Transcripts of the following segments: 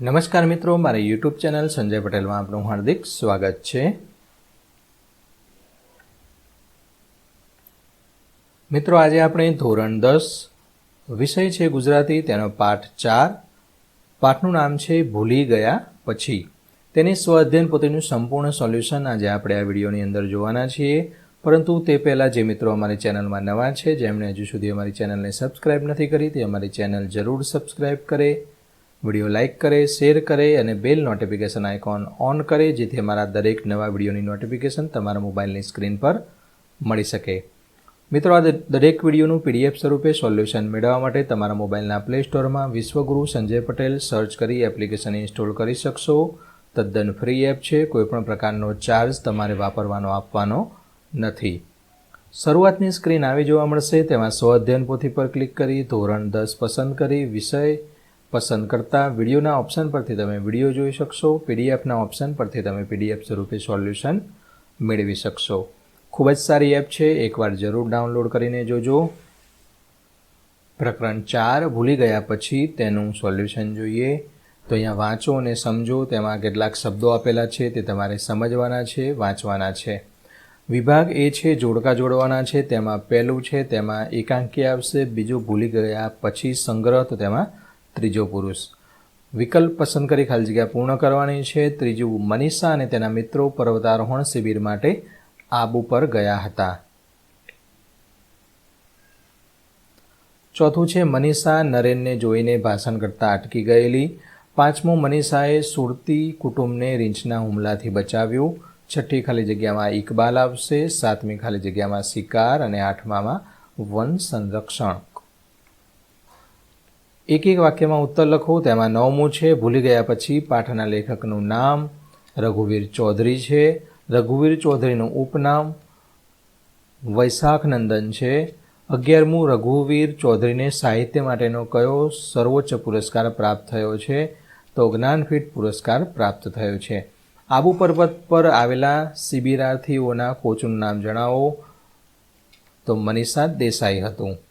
નમસ્કાર મિત્રો, મારી યુટ્યુબ ચેનલ સંજય પટેલમાં આપનું હાર્દિક સ્વાગત છે. મિત્રો, આજે આપણે ધોરણ દસ, વિષય છે ગુજરાતી, તેનો પાઠ ચાર. પાઠનું નામ છે ભૂલી ગયા પછી. તેની સ્વ અધ્યયન પોતેનું સંપૂર્ણ સોલ્યુશન આજે આપણે આ વિડીયોની અંદર જોવાના છીએ. પરંતુ તે પહેલાં જે મિત્રો અમારી ચેનલમાં નવા છે, જેમણે હજુ સુધી અમારી ચેનલને સબસ્ક્રાઇબ નથી કરી, તે અમારી ચેનલ જરૂર સબસ્ક્રાઇબ કરે. વીડિયો લાઇક કરે, શેર કરે અને બેલ નોટિફિકેશન આઇકોન ઓન કરે, જેથી અમારા દરેક નવા વિડીયોની નોટિફિકેશન તમારા મોબાઈલની સ્ક્રીન પર મળી શકે. મિત્રો આ દરેક વિડીયોનું પીડીએફ સ્વરૂપે સોલ્યુશન મેળવવા માટે તમારા મોબાઈલના પ્લે સ્ટોરમાં વિશ્વગુરુ સંજય પટેલ સર્ચ કરી એપ્લિકેશન ઇન્સ્ટોલ કરી શકશો. તદ્દન ફ્રી એપ છે, કોઈપણ પ્રકારનો ચાર્જ તમારે વાપરવાનો, આપવાનો નથી. શરૂઆતની સ્ક્રીન આવી જોવા મળશે, તેમાં સ્વ અધ્યયન પોથી પર ક્લિક કરી, ધોરણ દસ પસંદ કરી, વિષય પસંદ કરતા વિડીયોના ઓપ્શન પરથી તમે વીડિયો જોઈ શકશો, પીડીએફના ઓપ્શન પરથી તમે પીડીએફ સ્વરૂપે સોલ્યુશન મેળવી શકશો. ખૂબ જ સારી એપ છે, એકવાર જરૂર ડાઉનલોડ કરીને જોજો. પ્રકરણ ચાર, ભૂલી ગયા પછી તેનું સોલ્યુશન જોઈએ. તો અહીંયા વાંચો અને સમજો, તેમાં કેટલાક શબ્દો આપેલા છે, તે તમારે સમજવાના છે, વાંચવાના છે. વિભાગ એ છે, જોડકા જોડવાના છે, તેમાં પહેલું છે, તેમાં એકાંકી આવશે, બીજું ભૂલી ગયા પછી સંગ્રહ, તો તેમાં ત્રીજો પુરુષ. વિકલ્પ પસંદ કરી ખાલી જગ્યા પૂર્ણ કરવાની છે. ત્રીજું મનીષા અને તેના મિત્રો પર્વતારોહણ શિબિર માટે આબુ પર ગયા હતા. ચોથું છે મનીષા નરેનને જોઈને ભાષણ કરતા અટકી ગયેલી. પાંચમું મનીષાએ સુરતી કુટુંબને રીંછના હુમલાથી બચાવ્યું. છઠ્ઠી ખાલી જગ્યામાં ઇકબાલ આવશે. સાતમી ખાલી જગ્યામાં શિકાર અને આઠમામાં વન સંરક્ષણ. એક એક વાક્યમાં ઉત્તર લખો, તેમાં નવમું છે, ભૂલી ગયા પછી પાઠના લેખકનું નામ, રઘુવીર ચૌધરી છે, રઘુવીર ચૌધરીનું ઉપનામ વૈશાખ નંદન છે, અગિયારમું રઘુવીર ચૌધરીને સાહિત્ય માટેનો કયો સર્વોચ્ચ પુરસ્કાર પ્રાપ્ત થયો છે? તો જ્ઞાનપીઠ પુરસ્કાર પ્રાપ્ત થયો છે. આબુ પર્વત પર આવેલા શિબિરાર્થીઓના કોચનું નામ જણાવો. તો મનીષા દેસાઈ હતું.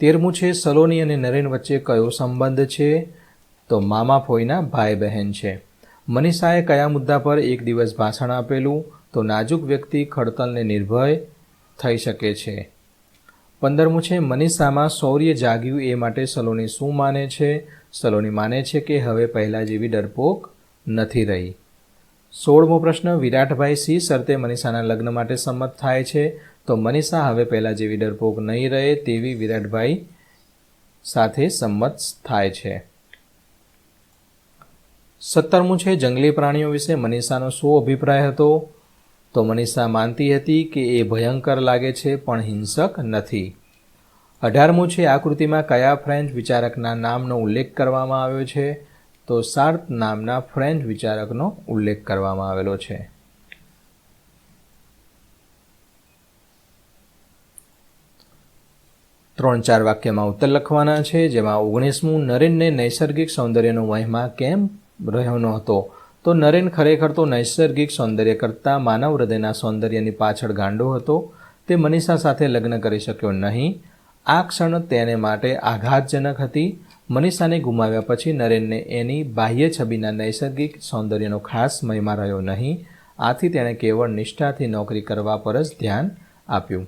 તેરમું છે, સલોની અને નરેન વચ્ચે કયો સંબંધ છે? તો મામા ફોઈના ભાઈ બહેન છે. મનીષાએ કયા મુદ્દા પર એક દિવસ ભાષણ આપેલું? તો નાજુક વ્યક્તિ ખડતલને નિર્ભય થઈ શકે છે. પંદરમું છે, મનીષામાં શૌર્ય જાગ્યું એ માટે સલોની શું માને છે? સલોની માને છે કે હવે પહેલાં જેવી ડરપોક નથી રહી. સોળમો પ્રશ્ન વિરાટભાઈ સિંહ શરતે મનીષાના લગ્ન માટે સંમત થાય છે. તો મનીષા હવે પહેલાં જેવી ડરપોક નહીં રહે તેવી વિરાટભાઈ સાથે સંમત થાય છે. સત્તરમું છે જંગલી પ્રાણીઓ વિશે મનીષાનો શું અભિપ્રાય હતો? તો મનીષા માનતી હતી કે એ ભયંકર લાગે છે, પણ હિંસક નથી. અઢારમું છે આકૃતિમાં કયા ફ્રેન્ચ વિચારકના નામનો ઉલ્લેખ કરવામાં આવ્યો છે? તો સાર્ત નામના ફ્રેન્ચ વિચારકનો ઉલ્લેખ કરવામાં આવેલો છે. ત્રણ ચાર વાક્યમાં ઉત્તર લખવાના છે, જેમાં ઓગણીસમું નરેનને નૈસર્ગિક સૌંદર્યનો મહિમા કેમ રહ્યો ન હતો તો નરેન ખરેખર તો નૈસર્ગિક સૌંદર્ય કરતાં માનવ હૃદયના સૌંદર્યની પાછળ ગાંડો હતો. તે મનીષા સાથે લગ્ન કરી શક્યો નહીં. આ ક્ષણ તેને માટે આઘાતજનક હતી. મનીષાને ગુમાવ્યા પછી નરેનને એની બાહ્ય છબીના નૈસર્ગિક સૌંદર્યનો ખાસ મહિમા રહ્યો નહીં. આથી તેણે કેવળ નિષ્ઠાથી નોકરી કરવા પર જ ધ્યાન આપ્યું.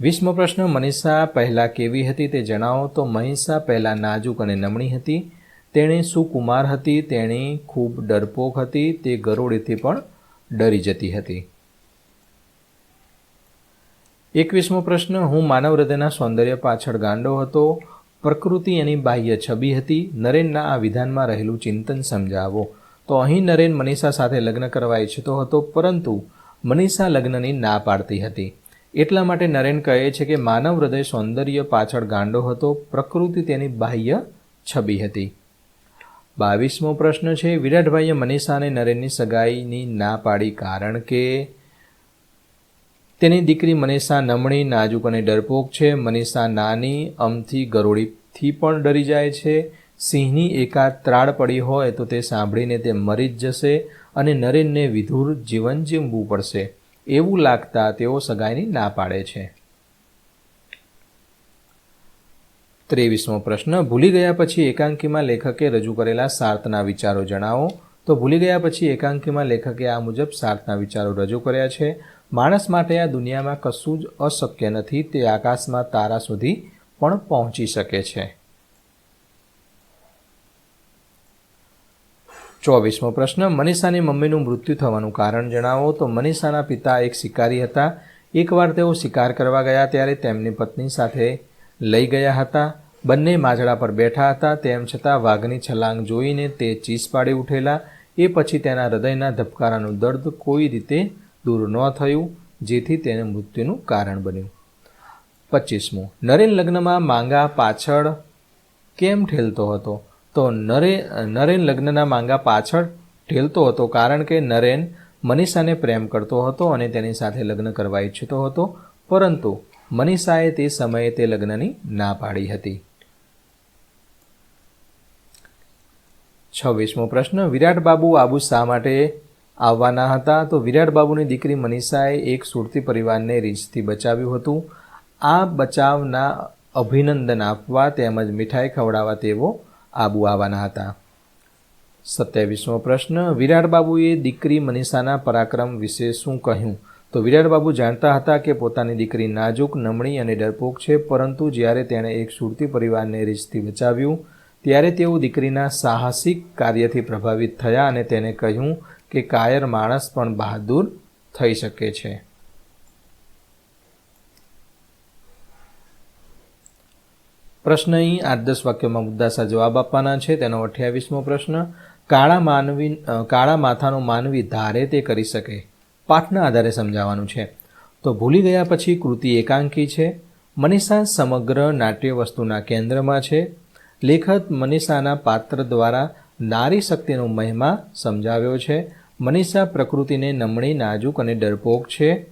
વીસમો પ્રશ્ન, મનીષા પહેલાં કેવી હતી તે જણાવો તો મહિષા પહેલાં નાજુક અને નમણી હતી. તેણે સુકુમાર હતી, તેણી ખૂબ ડરપોક હતી, તે ગરોળીથી પણ ડરી જતી હતી. એકવીસમો પ્રશ્ન, હું માનવ હૃદયના સૌંદર્ય પાછળ ગાંડો હતો. પ્રકૃતિ એની બાહ્ય છબી હતી. નરેનના આ વિધાનમાં રહેલું ચિંતન સમજાવો. તો અહીં નરેન મનીષા સાથે લગ્ન કરવા ઈચ્છતો હતો, પરંતુ મનીષા લગ્નની ના પાડતી હતી. એટલા માટે નરેન કહે છે કે માનવ હૃદય સૌંદર્ય પાછળ ગાંડો હતો. પ્રકૃતિ તેની બાહ્ય છબી હતી. બાવીસમો પ્રશ્ન છે, વિરાટભાઈએ મનીષાને નરેનની સગાઈની ના પાડી કારણ કે તેની દીકરી મનીષા નમણી નાજુક અને ડરપોક છે. મનીષા નાની, અમથી ગરોળીથી પણ ડરી જાય છે. સિંહની એકાદ ત્રાળ પડી હોય તો તે સાંભળીને તે મરી જ જશે અને નરેનને વિધુર જીવન જીવવું પડશે. એવું લાગતા તેઓ સગાઈની ના પાડે છે. ત્રેવીસમો પ્રશ્ન. ભૂલી ગયા પછી એકાંકીમાં લેખકે રજૂ કરેલા સાર્થના વિચારો જણાવો. તો ભૂલી ગયા પછી એકાંકીમાં લેખકે આ મુજબ સાર્થના વિચારો રજૂ કર્યા છે. માણસ માટે આ દુનિયામાં કશું જ અશક્ય નથી, તે આકાશમાં તારા સુધી પણ પહોંચી શકે છે. ચોવીસમો પ્રશ્ન, મનીષાની મમ્મીનું મૃત્યુ થવાનું કારણ જણાવો. તો મનીષાના પિતા એક શિકારી હતા. એકવાર તેઓ શિકાર કરવા ગયા ત્યારે તેમની પત્ની સાથે લઈ ગયા હતા. બંને માજડા પર બેઠા હતા, તેમ છતાં વાઘની છલાંગ જોઈને તે ચીસ પાડી ઉઠેલા. એ પછી તેના હૃદયના ધબકારાનું દર્દ કોઈ રીતે દૂર ન થયું, જેથી તેને મૃત્યુનું કારણ બન્યું. પચીસમું, નરેન લગ્નમાં માંગા પાછળ કેમ ઠેલતો હતો? તો નરે, નરેન લગ્નના માંગા પાછળ ઠેલતો હતો કારણ કે નરેન મનીષાને પ્રેમ કરતો હતો અને તેની સાથે લગ્ન કરવા ઈચ્છતો હતો, પરંતુ મનીષાએ તે સમયે તે લગ્નની ના પાડી હતી. છવ્વીસમો પ્રશ્ન, વિરાટ બાબુ આબુ શા માટે આવવાના હતા? તો વિરાટ બાબુની દીકરી મનીષાએ એક સુરતી પરિવારને રીંછથી બચાવ્યું હતું. આ બચાવના અભિનંદન આપવા તેમજ મીઠાઈ ખવડાવવા તેઓ આબુ આવવાના હતા. સત્યાવીસમો પ્રશ્ન, વિરાટ બાબુએ દીકરી મનીષાના પરાક્રમ વિશે શું કહ્યું? તો વિરાટ બાબુ જાણતા હતા કે પોતાની દીકરી નાજુક, નમણી અને ડરપોક છે, પરંતુ જ્યારે તેણે એક સુરતી પરિવારને રીછથી બચાવ્યું ત્યારે તેઓ દીકરીના સાહસિક કાર્યથી પ્રભાવિત થયા અને તેને કહ્યું કે કાયર માણસ પણ બહાદુર થઈ શકે છે. પ્રશ્ન અહીં આઠ દસ વાક્યોમાં મુદ્દાસા જવાબ આપવાના છે. તેનો અઠ્યાવીસમો પ્રશ્ન, કાળા માનવી કાળા માથાનો માનવી ધારે તે કરી શકે? પાઠના આધારે સમજાવવાનું છે. તો ભૂલી ગયા પછી કૃતિ એકાંકી છે. મનીષા સમગ્ર નાટ્ય વસ્તુના કેન્દ્રમાં છે. લેખક મનીષાના પાત્ર દ્વારા નારી શક્તિનો મહિમા સમજાવ્યો છે. મનીષા પ્રકૃતિને નમણી, નાજુક અને ડરપોક છે.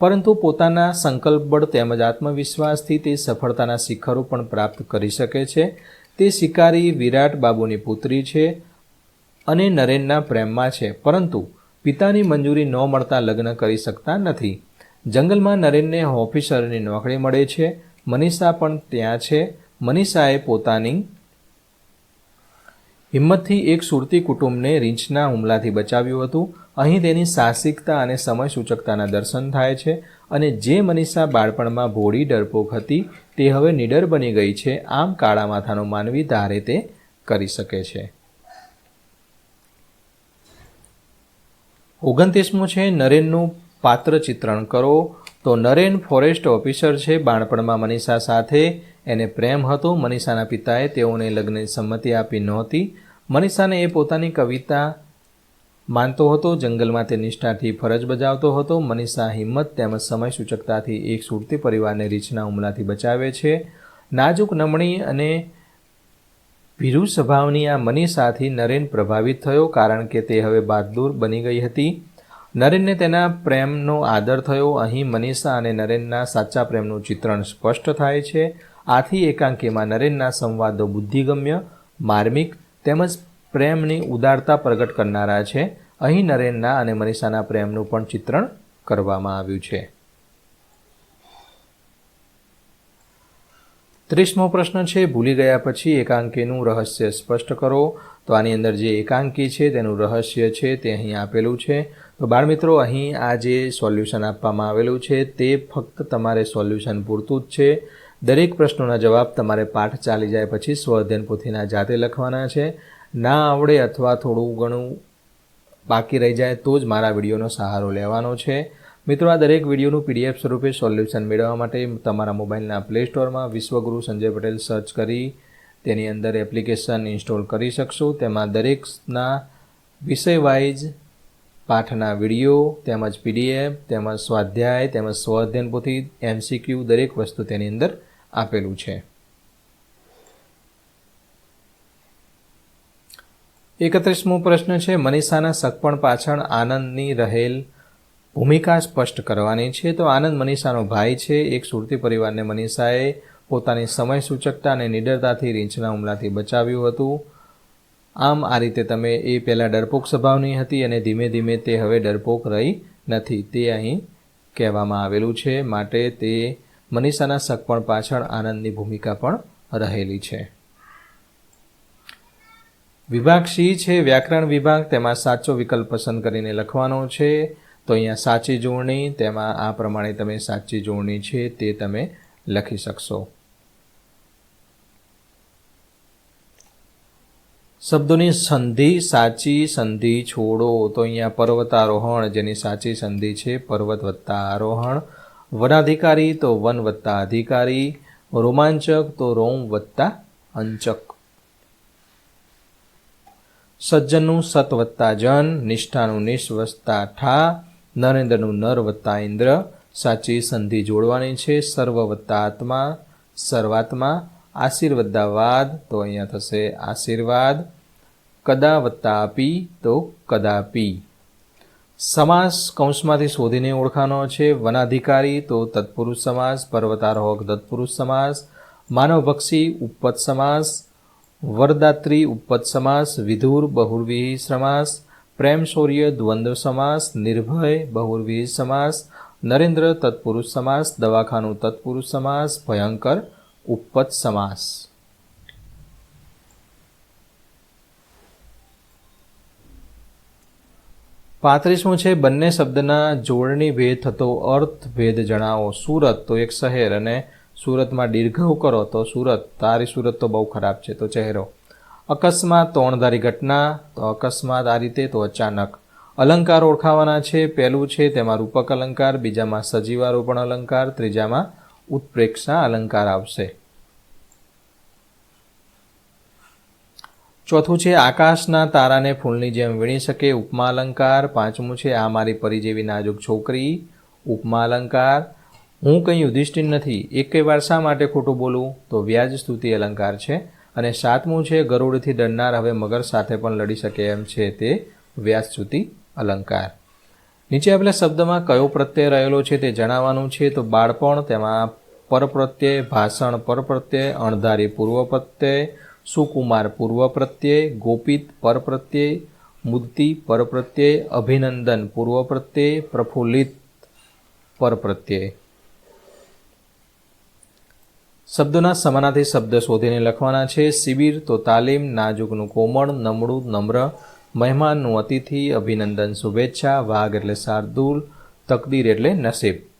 પરંતુ પોતાના સંકલ્પબળ તેમજ આત્મવિશ્વાસથી તે સફળતાના શિખરો પણ પ્રાપ્ત કરી શકે છે. તે શિકારી વિરાટ બાબુની પુત્રી છે અને નરેનના પ્રેમમાં છે. પરંતુ પિતાની મંજૂરી ન મળતા લગ્ન કરી શકતા નથી. જંગલમાં નરેનને ઓફિસરની નોકરી મળે છે. મનીષા પણ ત્યાં છે. મનીષાએ પોતાની હિંમતથી એક સુરતી કુટુંબને રીંછના હુમલાથી બચાવ્યું હતું. અહીં તેની સાહસિકતા અને સમય સૂચકતાના દર્શન થાય છે અને જે મનીષા બાળપણમાં ભોળી ડરપોક હતી તે હવે નિડર બની ગઈ છે, આમ કાળા માથાનો માનવી ધારે તે કરી શકે છે. ઓગણત્રીસમું છે નરેનનું પાત્ર ચિત્રણ કરો. તો નરેન ફોરેસ્ટ ઓફિસર છે બાળપણમાં મનીષા સાથે. એને પ્રેમ હતો. મનીષાના પિતાએ તેઓને લગ્નની સંમતિ આપી નહોતી. મનીષાને એ પોતાની કવિતા માનતો હતો. જંગલમાં તે નિષ્ઠાથી ફરજ બજાવતો હતો. મનીષા હિંમત તેમજ સમય સૂચકતાથી એક સુરતી પરિવારને રીછના હુમલાથી બચાવે છે. નાજુક નમણી અને ભીરુ સ્વભાવની આ મનીષાથી નરેન પ્રભાવિત થયો કારણ કે તે હવે બહાદુર બની ગઈ હતી. નરેનને તેના પ્રેમનો આદર થયો. અહીં મનીષા અને નરેનના સાચા પ્રેમનું ચિત્રણ સ્પષ્ટ થાય છે. આથી એકાંકીમાં નરેનના સંવાદો બુદ્ધિગમ્ય, માર્મિક તેમજ પ્રેમની ઉદારતા પ્રગટ કરનારા છે. અહીં નરેનના અને મનીષાના પ્રેમનું પણ ચિત્રણ કરવામાં આવ્યું છે. ત્રીસમો પ્રશ્ન છે, ભૂલી ગયા પછી એકાંકીનું રહસ્ય સ્પષ્ટ કરો. તો આની અંદર જે એકાંકી છે તેનું રહસ્ય છે તે અહીં આપેલું છે. તો બાળમિત્રો અહીં આ જે સોલ્યુશન આપવામાં આવેલું છે, તે ફક્ત તમારે સોલ્યુશન પૂરતું જ છે. દરેક પ્રશ્નોના જવાબ તમારે પાઠ ચાલી જાય પછી સ્વઅધ્યયન પોથીના જાતે લખવાના છે. ના આવડે અથવા થોડું ઘણું બાકી રહી જાય તો જ મારા વિડીયોનો સહારો લેવાનો છે. મિત્રો, આ દરેક વિડીયોનું પીડીએફ સ્વરૂપે સોલ્યુશન મેળવવા માટે તમારા મોબાઈલના પ્લે સ્ટોરમાં વિશ્વગુરુ સંજય પટેલ સર્ચ કરી, તેની અંદર એપ્લિકેશન ઇન્સ્ટોલ કરી શકશો. તેમાં દરેકના વિષય વાઇઝ પાઠના વીડિયો, તેમજ પીડીએફ, તેમજ સ્વાધ્યાય, તેમજ સ્વઅધ્યયન પોથી એમસીક્યુ દરેક વસ્તુ તેની અંદર આપેલું છે. એકત્રીસમો પ્રશ્ન છે, મનીષાના સગપણ પાછળ આનંદની રહેલ ભૂમિકા સ્પષ્ટ કરવાની છે. તો આનંદ મનીષાનો ભાઈ છે. એક સુરતી પરિવારને મનીષાએ પોતાની સમય સૂચકતા અને નિડરતાથી રીંછના હુમલાથી બચાવ્યું હતું. આમ આ રીતે તમે એ પહેલાં ડરપોક સ્વભાવની હતી અને ધીમે ધીમે તે હવે ડરપોક રહી નથી. તે અહીં કહેવામાં આવેલું છે, માટે તે મનીષાના સગપણ પાછળ આનંદની ભૂમિકા પણ રહેલી છે. વિભાગ સી છે, વ્યાકરણ વિભાગ, તેમાં સાચો વિકલ્પ પસંદ કરીને લખવાનો છે. તો અહીંયા સાચી જોડણી, તેમાં આ પ્રમાણે તમે સાચી જોડણી છે તે તમે લખી શકશો. શબ્દોની સંધિ સાચી સંધિ છોડો. તો અહીંયા પર્વતારોહણ, જેની સાચી સંધિ છે પર્વત વત્તા આરોહણ વનાધિકારી તો વન વત્તા અધિકારી રોમાંચક તો રોમ વત્તા અંચક સજ્જનનું સત વત્તા જન નિષ્ઠાનું નિશ વત્તા ઠા નરેન્દ્રનું નર વત્તા ઇન્દ્ર. સાચી સંધિ જોડવાની છે સર્વ વત્તા આત્મા સર્વાત્મા આશીર્વદતાવાદ તો અહીંયા થશે આશીર્વાદ. કદા તો કદાપી. સમાસ કૌંસમાંથી શોધીને ઓળખાનો છે. વનાધિકારી તો તત્પુરુષ સમાસ, પર્વતારોહક તત્પુરુષ સમાસ, માનવભક્ષી ઉપપદ સમાસ, વરદાત્રી ઉપપદ સમાસ, વિધુર બહુર્વિહી સમાસ પ્રેમ શૌર્ય દ્વંદ્વ સમાસ, નિર્ભય બહુર્વિહી સમાસ, નરેન્દ્ર તત્પુરુષ સમાસ, દવાખાનું તત્પુરુષ સમાસ, ભયંકર ઉપપદ સમાસ. પાંત્રીસમું છે, બંને શબ્દના જોડણી ભેદ થતો અર્થ ભેદ જણાવો. સુરત તો એક શહેર અને સુરતમાં દીર્ઘવ કરો તો સુરત. તારી સુરત તો બહુ ખરાબ છે તો ચહેરો. અકસ્માત તો ઘટના, તો અકસ્માત આ રીતે તો અચાનક. અલંકાર ઓળખાવાના છે, પહેલું છે તેમાં રૂપક અલંકાર, બીજામાં સજીવારોપણ અલંકાર, ત્રીજામાં ઉત્પ્રેક્ષા અલંકાર આવશે. ચોથું છે, આકાશના તારાને ફૂલની જેમ વીણી શકે ઉપમા અલંકાર. પાંચમું છે, આ મારી પરી જેવી નાજુક છોકરી. ઉપમા અલંકાર. હું કંઈ યુધિષ્ઠિર નથી. એક વાર શા માટે ખોટું બોલું? તો વ્યાજ સ્તુતિ અલંકાર છે. અને સાતમું છે, ગરુડથી ડરનાર હવે મગર સાથે પણ લડી શકે એમ છે તે વ્યાસસ્તુતિ અલંકાર. નીચે આપેલા શબ્દમાં કયો પ્રત્યય રહેલો છે તે જણાવવાનું છે. તો બાળપણ, તેમાં પરપ્રત્યય, ભાષણ પરપ્રત્યય, અણધારી પૂર્વ પ્રત્યય સુકુમાર પૂર્વ પ્રત્યય, ગોપિત પરપ્રત્યય મુક્તિ પરપ્રત્યય અભિનંદન પૂર્વ પ્રત્યય, પ્રફુલ્લિત પરપ્રત્યય શબ્દોના સમાનાથી શબ્દ શોધીને લખવાના છે. શિબિર તો તાલીમ, નાજુકનું કોમળ નમળું નમ્ર મહેમાનનું અતિથિ, અભિનંદન, શુભેચ્છા, વાઘ એટલે શાર્દુલ, તકદીર એટલે નસીબ.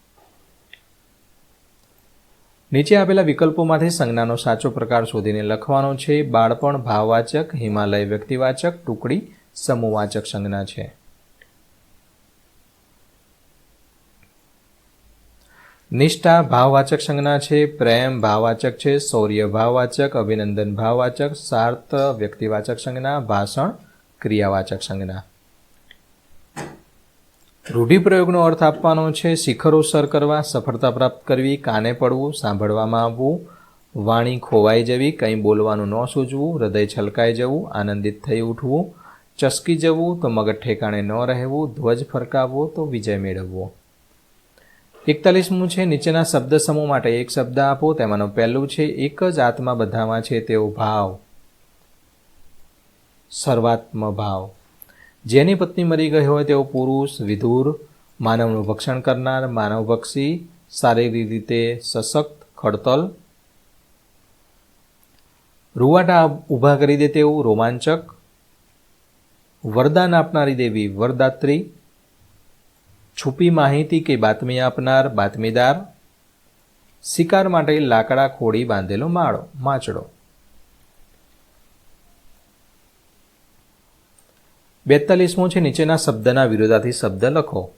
નીચે આપેલા વિકલ્પોમાંથી સંજ્ઞાનો સાચો પ્રકાર શોધીને લખવાનો છે. બાળપણ ભાવવાચક, હિમાલય વ્યક્તિવાચક, ટુકડી સમૂહવાચક સંજ્ઞા છે. નિષ્ઠા ભાવવાચક સંજ્ઞા છે. પ્રેમ ભાવવાચક છે. શૌર્ય ભાવવાચક, અભિનંદન ભાવવાચક, સાર્થ વ્યક્તિવાચક સંજ્ઞા, ભાષણ ક્રિયાવાચક સંજ્ઞા. રૂઢિપ્રયોગનો અર્થ આપવાનો છે, શિખરો સર કરવા, સફળતા પ્રાપ્ત કરવી, કાને પડવું, સાંભળવામાં આવવું, વાણી ખોવાઈ જવી, કંઈ બોલવાનું ન સૂઝવું, હૃદય છલકાઈ જવું, આનંદિત થઈ ઉઠવું, ચસકી જવું, તો મગજ ઠેકાણે ન રહેવું, ધ્વજ ફરકાવવો, તો વિજય મેળવવો. એકતાલીસમું છે, નીચેના શબ્દ સમૂહ માટે એક શબ્દ આપો, તેમાંનો પહેલું છે, એક જ આત્મા બધામાં છે તેવો ભાવ. સર્વાત્મ ભાવ જેની પત્ની મરી ગઈ હોય તેવો પુરુષ, વિધુર, માનવનું ભક્ષણ કરનાર, માનવભક્ષી, શારીરિક રીતે સશક્ત, ખડતલ. રૂવાટા ઊભા કરી દે તેવું રોમાંચક. વરદાન આપનારી દેવી વરદાત્રી. છુપી માહિતી કે બાતમી આપનાર બાતમીદાર. શિકાર માટે લાકડા ખોડી બાંધેલો માળો માચડો બેતાલીસમો છે નીચેના શબ્દના વિરોધાથી શબ્દ લખો.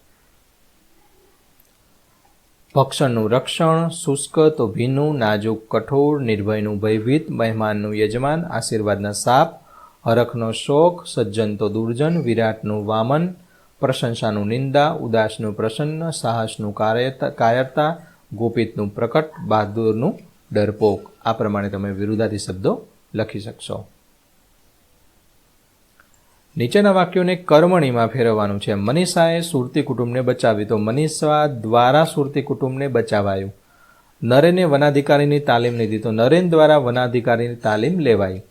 ભક્ષણનું રક્ષણ, શુષ્ક તો ભીનું નાજુક, કઠોર, નિર્ભયનું, ભયભીત, મહેમાનનું યજમાન, આશીર્વાદના સાપ, હરખનો શોખ સજ્જન તો દુર્જન, વિરાટનું વામન, પ્રશંસાનું નિંદા, ઉદાસનું પ્રસન્ન, સાહસનું કાયરતા, ગોપિતનું પ્રકટ, બહાદુરનું ડરપોક. આ પ્રમાણે તમે વિરુદ્ધાથી શબ્દો લખી શકશો. નીચેના વાક્યોને કર્મણીમાં ફેરવવાનું છે. મનીષાએ સુરતી કુટુંબને બચાવી. તો મનીષા દ્વારા સુરતી કુટુંબને બચાવાયું. નરેને વનાધિકારીની તાલીમ લીધી. તો નરેન દ્વારા વનાધિકારીની તાલીમ લેવાઈ.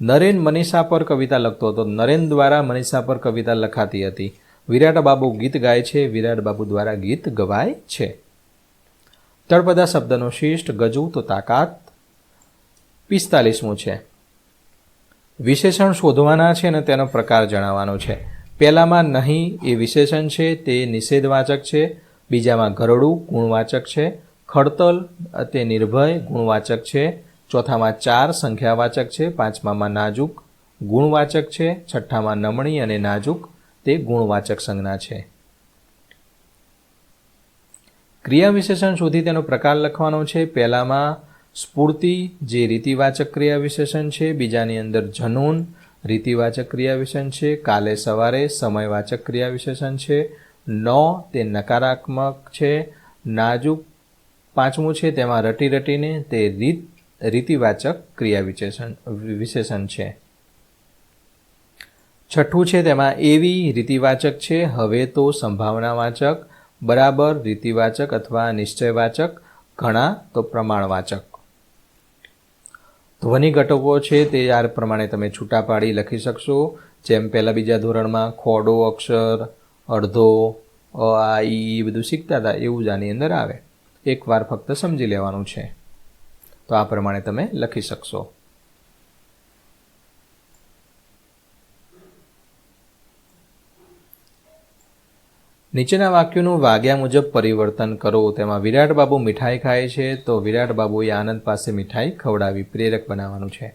નરેન મનીષા પર કવિતા લખતો હતો. નરેન દ્વારા મનીષા પર કવિતા લખાતી હતી. વિરાટ બાબુ ગીત ગાય છે. વિરાટ બાબુ દ્વારા ગીત ગવાય છે. તળપદા શબ્દનો શિષ્ટ ગજુ તો તાકાત પિસ્તાલીસમું છે. વિશેષણ શોધવાના છે અને તેનો પ્રકાર જણાવવાનો છે. પહેલામાં નહીં એ વિશેષણ છે, તે નિષેધવાચક છે. બીજામાં ગરડું ગુણવાચક છે. ખડતલ તે નિર્ભય ગુણવાચક છે. ચોથામાં ચાર સંખ્યાવાચક છે. પાંચમામાં નાજુક ગુણવાચક છે. છઠ્ઠામાં નમણી અને નાજુક તે ગુણવાચક સંજ્ઞા છે. ક્રિયા વિશેષણ શોધી તેનો પ્રકાર લખવાનો છે. પહેલામાં સ્ફૂર્તિ, જે રીતિવાચક ક્રિયા વિશેષણ છે, બીજાની અંદર જનૂન, રીતિવાચક ક્રિયા છે, કાલે સવારે સમયવાચક ક્રિયા વિશેષણ છે, નો તે નકારાત્મક છે, નાજુક પાંચમું છે તેમાં રટી રટીને તે રીત, રીતિવાચક ક્રિયા વિશેષણ વિશેષણ છે. છઠ્ઠું છે તેમાં એવી રીતિવાચક છે, હવે તો સંભાવનાવાચક, બરાબર રીતિવાચક અથવા નિશ્ચયવાચક, ઘણા તો પ્રમાણવાચક. ધ્વનિ ઘટકો છે તે આ પ્રમાણે તમે છૂટા પાડી લખી શકશો. જેમ પહેલાં બીજા ધોરણમાં ખોડો, અક્ષર, અડધો, અ, આ, ઈ બધું શીખતા હતા, એવું જ આની અંદર આવે. એકવાર ફક્ત સમજી લેવાનું છે. તો આ પ્રમાણે તમે લખી શકશો. નીચેના વાક્યોનું વાગ્યા મુજબ પરિવર્તન કરો. તેમાં વિરાટ બાબુ મીઠાઈ ખાય છે તો વિરાટ બાબુએ આનંદ પાસે મીઠાઈ ખવડાવી પ્રેરક બનાવવાનું છે.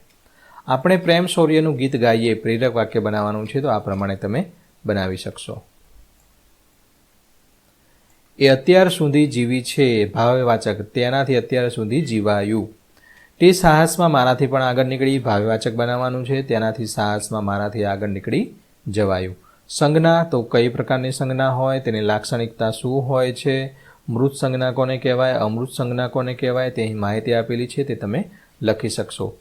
આપણે પ્રેમ શૌર્યનું ગીત ગાઈએ, પ્રેરક વાક્ય બનાવવાનું છે તો આ પ્રમાણે તમે બનાવી શકશો. એ અત્યાર સુધી જીવી છે ભાવ્યવાચક તેનાથી અત્યાર સુધી જીવાયું. તે સાહસમાં મારાથી પણ આગળ નીકળી ભાવ્યવાચક બનાવવાનું છે. તેનાથી સાહસમાં મારાથી આગળ નીકળી જવાયું. સંજ્ઞા, તો કઈ પ્રકારની સંજ્ઞા હોય, તેની લાક્ષણિકતા શું હોય છે, મૃત સંજ્ઞા કોને કહેવાય, અમૃત સંજ્ઞા કોને કહેવાય તેની માહિતી આપેલી છે, તે તમે લખી શકશો.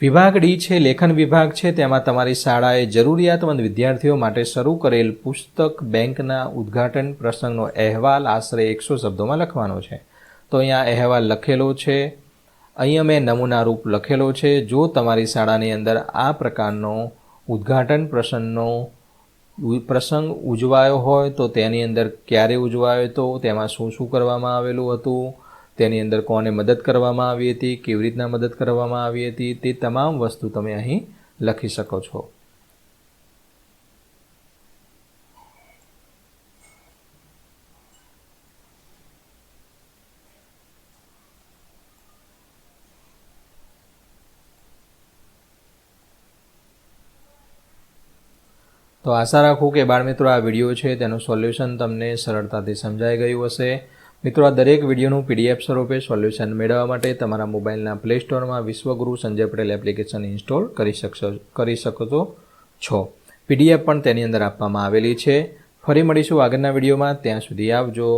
વિભાગ ડી છે, લેખન વિભાગ છે, તેમાં તમારી શાળાએ જરૂરિયાતમંદ વિદ્યાર્થીઓ માટે શરૂ કરેલ પુસ્તક બેંકના ઉદ્ઘાટન પ્રસંગનો અહેવાલ આશરે એકસો શબ્દોમાં લખવાનો છે. તો અહીંયા અહેવાલ લખેલો છે. અહીંયા મેં નમૂના રૂપ લખેલો છે. જો તમારી શાળાની અંદર આ પ્રકારનો ઉદ્ઘાટન પ્રસંગનો પ્રસંગ ઉજવાયો હોય તો તેની અંદર ક્યારે ઉજવાયો હતો તેમાં શું શું કરવામાં આવેલું હતું, તેની અંદર કોને મદદ કરવામાં આવી હતી, કેવી રીતના મદદ કરવામાં આવી હતી, તે તમામ વસ્તુ તમે અહીં લખી શકો છો. તો આશા રાખું કે બાળમિત્રો આ વીડિયો છે તેનું સોલ્યુશન તમને સરળતાથી સમજાઈ ગયું હશે. મિત્રો, આ દરેક વિડીયોનું પીડીએફ સ્વરૂપે સોલ્યુશન મેળવવા માટે તમારા મોબાઈલના પ્લે સ્ટોરમાં વિશ્વગુરુ સંજય પટેલ એપ્લિકેશન ઇન્સ્ટોલ કરી શકશો, કરી શકો છો. પીડીએફ પણ તેની અંદર આપવામાં આવેલી છે. ફરી મળીશું આગળના વિડીયોમાં. ત્યાં સુધી આવજો.